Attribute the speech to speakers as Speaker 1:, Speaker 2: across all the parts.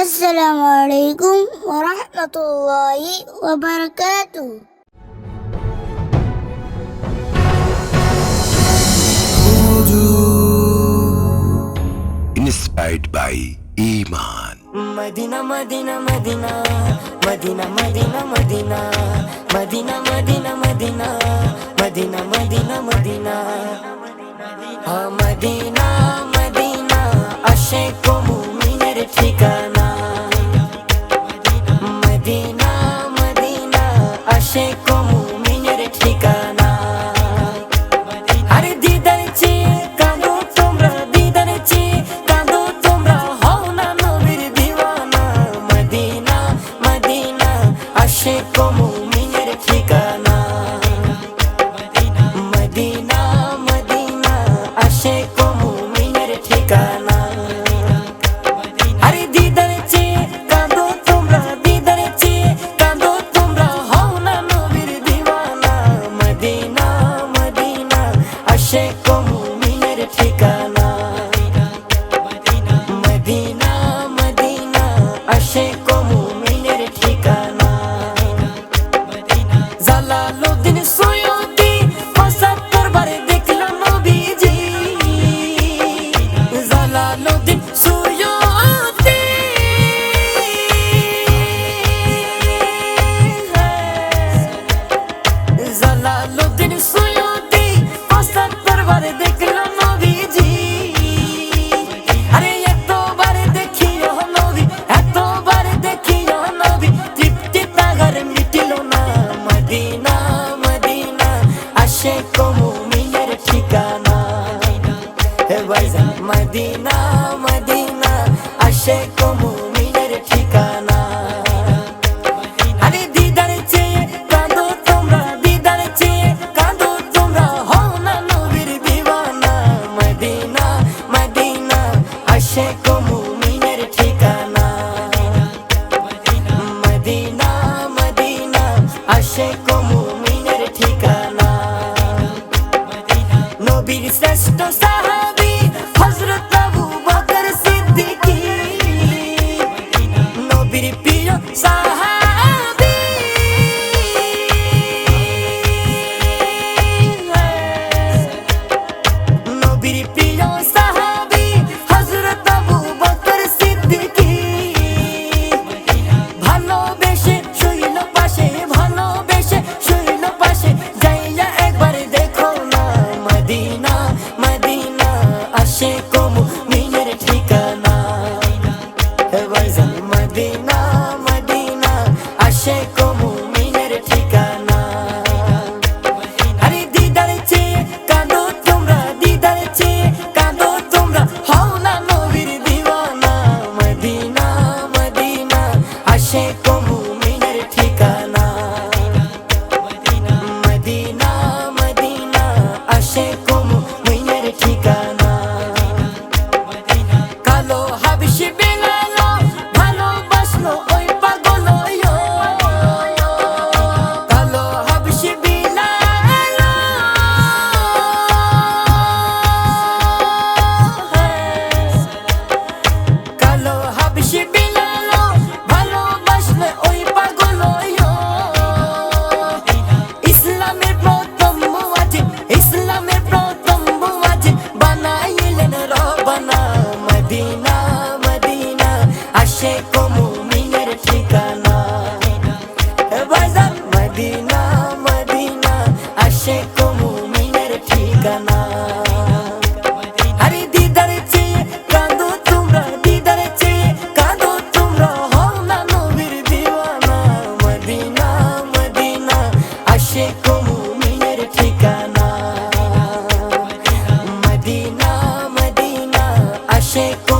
Speaker 1: আসসালামু আলাইকুম ওয়া রাহমাতুল্লাহি ওয়া বারাকাতুহু
Speaker 2: inspired by Iman.
Speaker 3: Medina Medina Medina Medina Medina Medina Medina Medina Medina Medina Medina Medina a Medina Medina আশে কো আসে কমুমিনের ঠিকানা মদিনা মদিনা আসে কমুমিনের ঠিকানা আরে দিদার চেয়ে কাঁদো তোমরা দিদার চেয়ে কাঁদো তোমরা হও না নবীর দিওয়ানা মদিনা মদিনা আসে কমুমিনের ঠিকানা মদিনা মদিনা আসে কমুমিনের জালালুদ্দিন সৈয়দি পঁচাত্তর বারে দেখলাম নবীজি। না মদিনা মদিনা আসে কমুমিনের ঠিকানা। হে ভাইজান, Medina Medina Princess Dostahabi Hazret দিনা মদিনা মদিনা আসে কমিনের ঠিকানা। বাজার মদিনা মদিনা আসে কমিনের ঠিকানা। shake.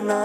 Speaker 3: না